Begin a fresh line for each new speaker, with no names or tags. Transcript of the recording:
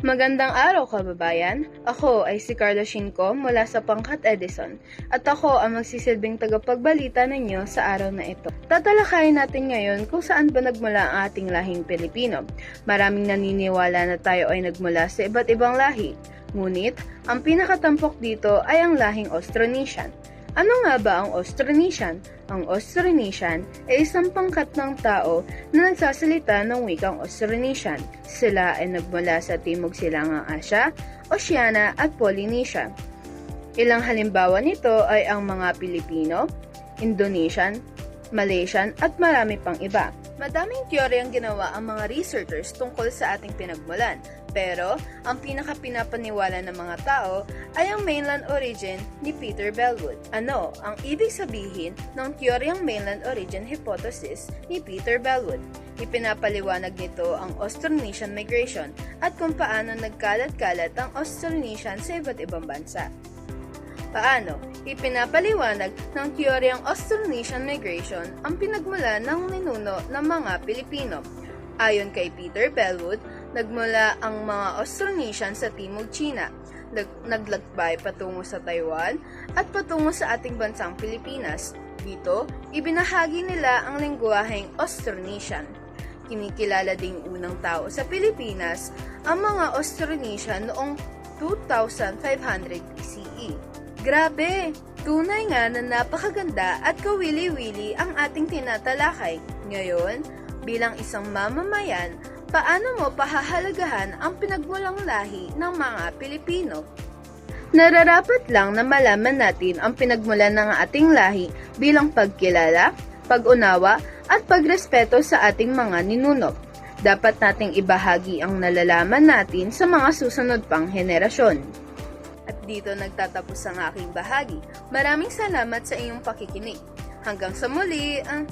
Magandang araw kababayan. Ako ay si Carla Shinko mula sa Pangkat Edison at ako ang magsisilbing tagapagbalita ninyo sa araw na ito. Tatalakayin natin ngayon kung saan ba nagmula ang ating lahing Pilipino. Maraming naniniwala na tayo ay nagmula sa iba't ibang lahi. Ngunit, ang pinakatampok dito ay ang lahing Austronesian. Ano nga ba ang Austronesian? Ang Austronesian ay isang pangkat ng tao na nagsasalita ng wikang Austronesian. Sila ay nagmula sa Timog Silangang Asya, Oceania at Polynesia. Ilang halimbawa nito ay ang mga Pilipino, Indonesian, Malaysian at marami pang iba. Madaming teorya ang ginawa ang mga researchers tungkol sa ating pinagmulan, pero ang pinakapinapaniwala ng mga tao ay ang mainland origin ni Peter Bellwood. Ano ang ibig sabihin ng teoryang mainland origin hypothesis ni Peter Bellwood? Ipinapaliwanag nito ang Austronesian migration at kung paano nagkalat-kalat ang Austronesian sa iba't ibang bansa. Paano? Ipinapaliwanag ng teoryang Austronesian migration ang pinagmula ng ninuno ng mga Pilipino. Ayon kay Peter Bellwood, nagmula ang mga Austronesian sa Timog China, nag- naglakbay patungo sa Taiwan at patungo sa ating bansang Pilipinas. Dito, ibinahagi nila ang lingwaheng Austronesian. Kinikilala ding unang tao sa Pilipinas ang mga Austronesian noong 2500 BCE. Grabe! Tunay nga na napakaganda at kawili-wili ang ating tinatalakay. Ngayon, bilang isang mamamayan, paano mo pahahalagahan ang pinagmulang lahi ng mga Pilipino? Nararapat lang na malaman natin ang pinagmulan ng ating lahi bilang pagkilala, pag-unawa, at pagrespeto sa ating mga ninuno. Dapat nating ibahagi ang nalalaman natin sa mga susunod pang henerasyon. Dito nagtatapos ang aking bahagi. Maraming salamat sa iyong pakikinig. Hanggang sa muli, ang